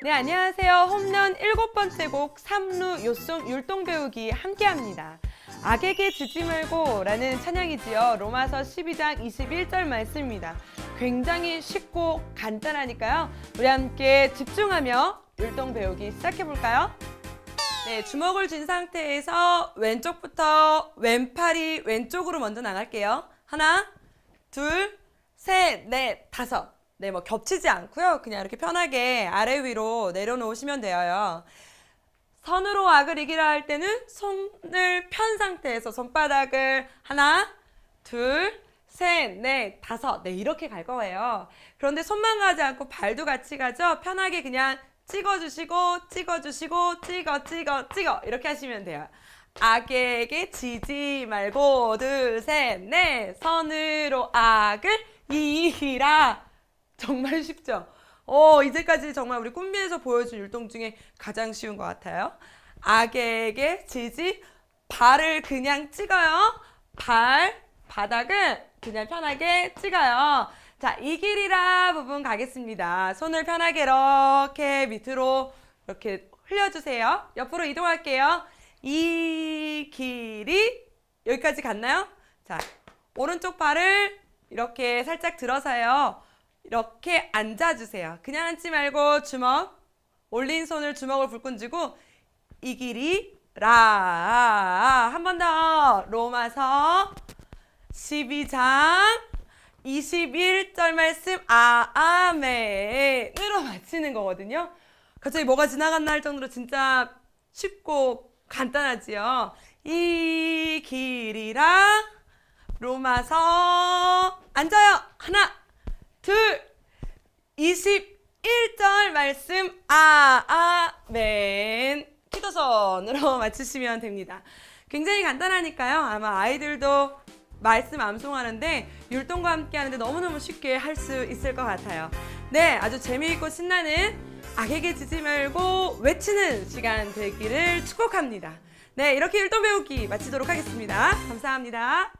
네, 안녕하세요. 홈런 일곱 번째 곡 삼루 요송 율동 배우기 함께합니다. 악에게 지지 말고 라는 찬양이지요. 로마서 12장 21절 말씀입니다. 굉장히 쉽고 간단하니까요. 우리 함께 집중하며 율동 배우기 시작해 볼까요? 네, 주먹을 쥔 상태에서 왼쪽부터 왼팔이 왼쪽으로 먼저 나갈게요. 하나, 둘, 셋, 넷, 다섯. 네, 뭐 겹치지 않고요. 그냥 이렇게 편하게 아래 위로 내려놓으시면 돼요. 선으로 악을 이기라 할 때는 손을 편 상태에서 손바닥을 하나, 둘, 셋, 넷, 다섯. 네, 이렇게 갈 거예요. 그런데 손만 가지 않고 발도 같이 가죠. 편하게 그냥 찍어주시고, 찍어주시고, 찍어, 찍어, 찍어. 이렇게 하시면 돼요. 악에게 지지 말고, 둘, 셋, 넷. 선으로 악을 이기라. 정말 쉽죠? 어, 이제까지 정말 우리 꿈비에서 보여준 율동 중에 가장 쉬운 것 같아요. 악에게 지지, 발을 그냥 찍어요. 발, 바닥은 그냥 편하게 찍어요. 자, 이 길이라 부분 가겠습니다. 손을 편하게 이렇게 밑으로 이렇게 흘려주세요. 옆으로 이동할게요. 이 길이 여기까지 갔나요? 자, 오른쪽 발을 이렇게 살짝 들어서요. 이렇게 앉아주세요. 그냥 앉지 말고 주먹, 올린 손을 주먹을 불끈 쥐고 이 길이 라. 한 번 더. 로마서 12장 21절 말씀 아, 아멘으로 마치는 거거든요. 갑자기 뭐가 지나갔나 할 정도로 진짜 쉽고 간단하지요. 이 길이라 로마서 앉아요. 하나, 둘, 21절 말씀 아, 아멘 키도선으로 맞추시면 됩니다. 굉장히 간단하니까요. 아마 아이들도 말씀 암송하는데 율동과 함께 하는데 너무너무 쉽게 할 수 있을 것 같아요. 네, 아주 재미있고 신나는 악에게 지지 말고 외치는 시간 되기를 축복합니다. 네, 이렇게 율동 배우기 마치도록 하겠습니다. 감사합니다.